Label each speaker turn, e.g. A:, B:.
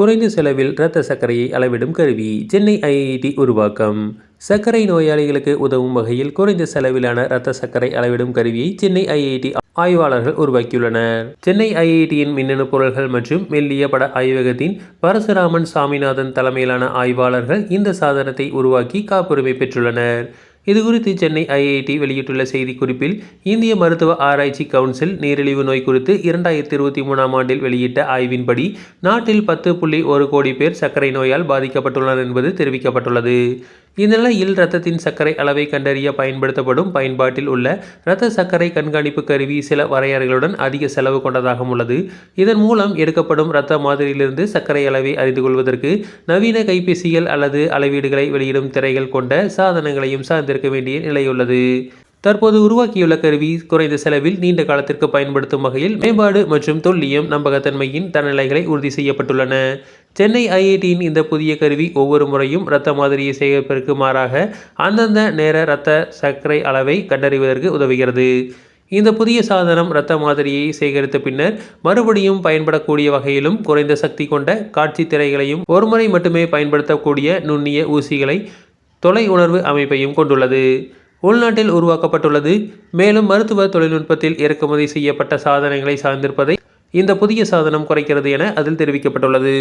A: குறைந்த செலவில் இரத்த சர்க்கரையை அளவிடும் கருவி சென்னை ஐஐடி உருவாக்கம். சர்க்கரை நோயாளிகளுக்கு உதவும் வகையில் குறைந்த செலவிலான இரத்த சர்க்கரை அளவிடும் கருவியை சென்னை ஐஐடி ஆய்வாளர்கள் உருவாக்கியுள்ளனர். சென்னை ஐஐடியின் மின்னணு பொருள்கள் மற்றும் மெல்லிய பட ஆய்வகத்தின் பரசுராமன் சாமிநாதன் தலைமையிலான ஆய்வாளர்கள் இந்த சாதனத்தை உருவாக்கி காப்புரிமை பெற்றுள்ளனர். இதுகுறித்து சென்னை ஐஐடி வெளியிட்டுள்ள செய்திக்குறிப்பில் இந்திய மருத்துவ ஆராய்ச்சி கவுன்சில் நீரிழிவு நோய் குறித்து இரண்டாயிரத்தி இருபத்தி மூணாம் ஆண்டில் வெளியிட்ட ஆய்வின்படி நாட்டில் பத்து புள்ளி ஒரு கோடி பேர் சர்க்கரை நோயால் பாதிக்கப்பட்டுள்ளனர் என்பது தெரிவிக்கப்பட்டுள்ளது. இந்நிலையில் இரத்தத்தின் சர்க்கரை அளவை கண்டறிய பயன்படுத்தப்படும் பயன்பாட்டில் உள்ள இரத்த சர்க்கரை கண்காணிப்பு கருவி சில வரையறைகளுடன் அதிக செலவு கொண்டதாகவும் உள்ளது. இதன் மூலம் எடுக்கப்படும் இரத்த மாதிரியிலிருந்து சர்க்கரை அளவை அறிந்து கொள்வதற்கு நவீன கைபேசிகள் அல்லது அளவீடுகளை வெளியிடும் திரைகள் கொண்ட சாதனங்களையும் சார்ந்திருக்க வேண்டிய நிலையுள்ளது. தற்போது உருவாக்கியுள்ள கருவி குறைந்த செலவில் நீண்ட காலத்திற்கு பயன்படுத்தும் வகையில் மேம்பாடு மற்றும் தொல்லியம் நம்பகத்தன்மையின் தரநிலைகளை உறுதி செய்யப்பட்டுள்ளன. சென்னை ஐஐடியின் இந்த புதிய கருவி ஒவ்வொரு முறையும் இரத்த மாதிரியை சேகரிப்பதற்கு மாறாக அந்தந்த நேர இரத்த சர்க்கரை அளவை கண்டறிவதற்கு உதவுகிறது. இந்த புதிய சாதனம் இரத்த மாதிரியை சேகரித்த பின்னர் மறுபடியும் பயன்படக்கூடிய வகையிலும் குறைந்த சக்தி கொண்ட காட்சி திரைகளையும் ஒருமுறை மட்டுமே பயன்படுத்தக்கூடிய நுண்ணிய ஊசிகளை தொலை உணர்வு அமைப்பையும் கொண்டுள்ளது. உள்நாட்டில் உருவாக்கப்பட்டுள்ளது. மேலும் மருத்துவ தொழில்நுட்பத்தில் இறக்குமதி செய்யப்பட்ட சாதனங்களை சார்ந்திருப்பதை இந்த புதிய சாதனம் குறைக்கிறது என அதில் தெரிவிக்கப்பட்டுள்ளது.